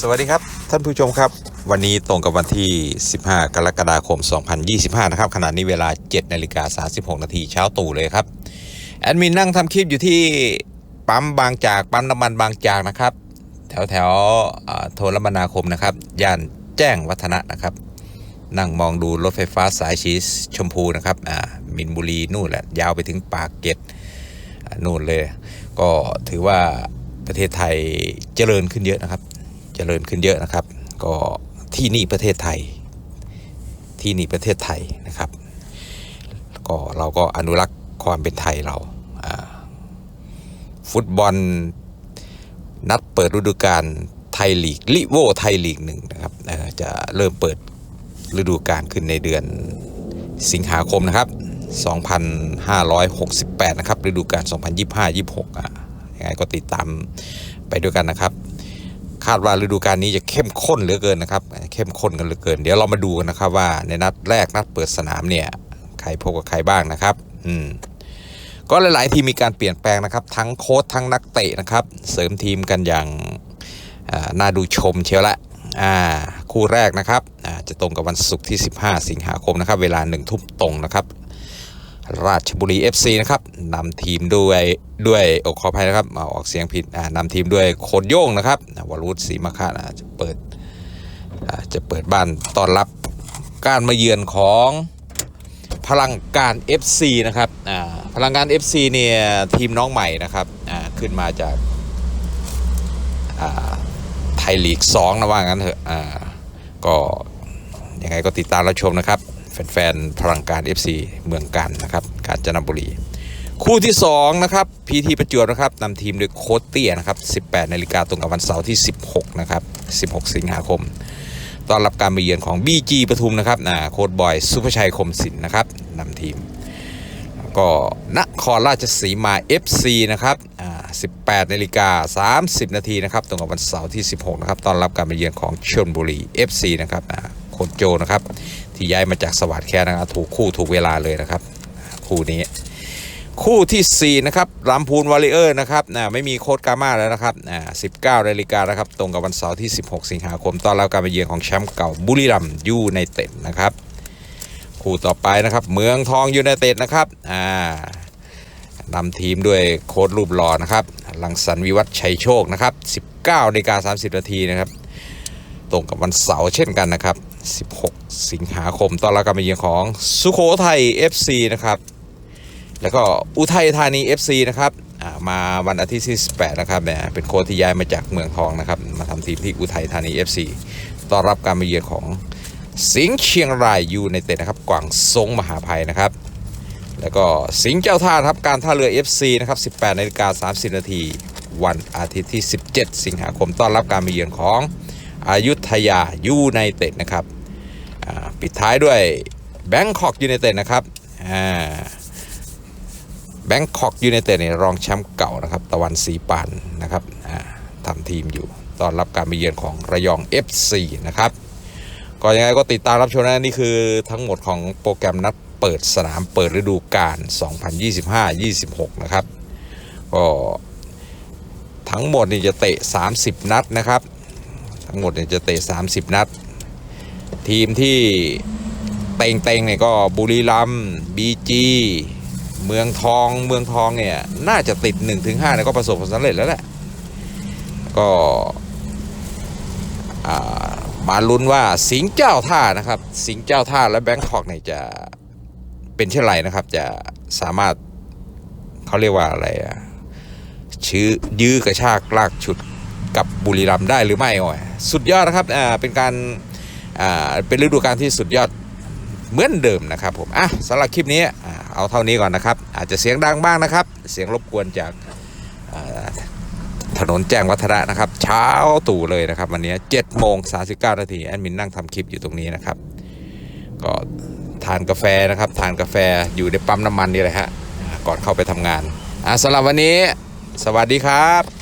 สวัสดีครับ ท่านผู้ชมครับ วันนี้ตรงกับวันที่ 15 กรกฎาคม 2025 นะครับขณะนี้เวลา 7นาฬิกา36 นาทีเช้าตู่เลยครับ แอดมินนั่งทำคลิปอยู่ที่ปั๊มบางจากปั๊มน้ำมันบางจากนะครับ แถวแถวโทรมนาคมนะครับ ย่านแจ้งวัฒนะนะครับ นั่งมองดูรถไฟฟ้าสายสีสชมพูนะครับอ่ามินบุรีนู่นแหละยาวไปถึงปากเกร็ดนู่นเลย ก็ถือว่าประเทศไทยเจริญขึ้นเยอะนะครับ เจริญขึ้นเยอะนะครับ ก็ที่นี่ประเทศไทย ที่นี่ประเทศไทยนะครับ ก็เราก็อนุรักษ์ความเป็นไทยเรา ฟุตบอลนัดเปิดฤดูกาลไทยลีกลิโวไทยลีกหนึ่งนะครับจะเริ่มเปิดฤดูกาลขึ้นในเดือนสิงหาคมนะครับ 2568 นะครับฤดูกาล 2025-26อะยังไงก็ติดตามไปด้วยกันนะครับ คาดว่าฤดูกาลนี้จะเข้มข้นเหลือเกินนะครับ เข้มข้นกันเหลือเกิน เดี๋ยวเรามาดูกันนะครับว่าในนัดแรกนัดเปิดสนามเนี่ยใครพบกับใครบ้างนะครับ อืมก็หลายๆทีมมีการเปลี่ยนแปลงนะครับ ทั้งโค้ชทั้งนักเตะนะครับ เสริมทีมกันอย่างน่าดูชมเชียวละอ่าคู่แรกนะครับอ่าจะตรงกับวันศุกร์ที่ 15 สิงหาคมนะครับ เวลาหนึ่งทุ่มตรงนะครับ ราชบุรี FC นะครับนำทีมด้วยด้วยโอขออภัยนะครับอ่าออกเสียงผิดนำทีมด้วยโคดโย่งนะครับวรุษศรีมาคาอ่าจะเปิดจะเปิดบ้านต้อนรับการมาเยือนของพลังการ FC นะครับพลังการ FC เนี่ยทีมน้องใหม่นะครับขึ้นมาจากาไทยลีก2นะว่างั้นเถอะก็ยังไงก็ติดตามรับชมนะครับ แฟนๆพลังการ FC เมืองกันนะครับกาญจนบุรี คู่ที่ 2 นะครับพีทีประจวบนะครับนำทีมโดยโค้ชเตี้ยนะครับ 18นาฬิกาตรงกับวันเสาร์ที่ 16 นะครับ 16 สิงหาคมต้อนรับการมาเยือนของ BG ปทุมนะครับนะโค้ดบอยสุภชัยคมสินนะครับนำทีม ก็นครราชสีมา FC นะครับ18นาฬิกา30 นาทีนะครับ ตรงกับวันเสาร์ที่ 16 นะครับต้อนรับการมาเยือนของชลบุรี FC นะครับโคโจนะครับ ที่ย้ายมาจากสวัสดิ์แค่นะครับถูกคู่ถูกเวลาเลยนะครับ คู่นี้ คู่ทีสี่4นะครับลำพูนวอลเลอร์นะครับนะไม่มีโค้ดกามาแล้วนะครับอ่า19นาฬิกานะครับตรงกับวันเสาร์ที่ 16 สิงหาคมตอนรับการมาเยือนของแชมป์เก่าบุรีรัมย์ยูไนเต็ดนะครับคู่ต่อไปนะครับเมืองทองยูไนเต็ดนะครับอ่านำทีมด้วยโค้ดรูปหล่อนะครับลังสันวิวัฒชัยโชคนะครับ19นาฬิกา30นาทีนะครับตรงกับวันเสาร์เช่นกันนะครับ 16 สิงหาคมตอนรับการมาเยือนของสุโขทัย FC นะครับ แล้วก็อุทัยธานี FC นะครับมาวันอาทิตย์ที่18นะครับเนี่ยเป็นโค้ชที่ย้ายมาจากเมืองทองนะครับ มาทำทีมที่อุทัยธานี FC ต้อนรับการมาเยือนของสิงห์เชียงรายยูในเต็ดนะครับ กวางซงมหาภัยนะครับ แล้วก็สิงห์เจ้าท่าครับการท่าเรือ FC นะครับ 18นาฬิกา30นาทีวันอาทิตย์ที่ 17 สิงหาคมต้อนรับการมาเยือนของอายุทยายูไนเต็ดนะครับ ปิดท้ายด้วยแบงคอกยูไนเต็ดนะครับแบงคอกยูไนเต็ดเนี่ยรองแชมป์เก่านะครับ ตะวันสีปานนะครับทำทีมอยู่ตอนรับการมาเยือนของระยอง FC นะครับก็ยังไงก็ติดตามรับชมนะนี่คือทั้งหมดของโปรแกรมนัดเปิดสนามเปิดฤดูกาล 2025-26 นะครับ ก็ทั้งหมดนี่จะเตะ 30 นัดนะครับ ทั้งหมดนี่จะเตะ 30 นัด ทีมที่เต็งๆเนี่ยก็บุรีรัมย์บีจีเมืองทองเมืองทองเนี่ยน่าจะติด 1-5เนี่ยก็ประสบความสำเร็จแล้วแหละก็อ่ามาลุ้นว่าสิงห์เจ้าท่านะครับ สิงห์เจ้าท่าและแบงคอกเนี่ยจะเป็นเช่นไรนะครับ จะสามารถเขาเรียกว่าอะไรอะชื้อยื้อกระชากลากฉุดกับบุรีรัมย์ได้หรือไม่โอ้ยสุดยอดนะครับอ่าเป็นการ เป็นฤดูกาลที่สุดยอดเหมือนเดิมนะครับผมอะสำหรับคลิปนี้เอาเท่านี้ก่อนนะครับ อาจจะเสียงดังบ้างนะครับ เสียงรบกวนจากถนนแจ้งวัฒนะนะครับ เช้าตู่เลยนะครับวันนี้7โมง39นาทีแอดมินนั่งทำคลิปอยู่ตรงนี้นะครับ ก็ทานกาแฟนะครับ ทานกาแฟอยู่ในปั๊มน้ำมันนี่แหละฮะก่อนเข้าไปทำงานอะสำหรับวันนี้ สวัสดีครับ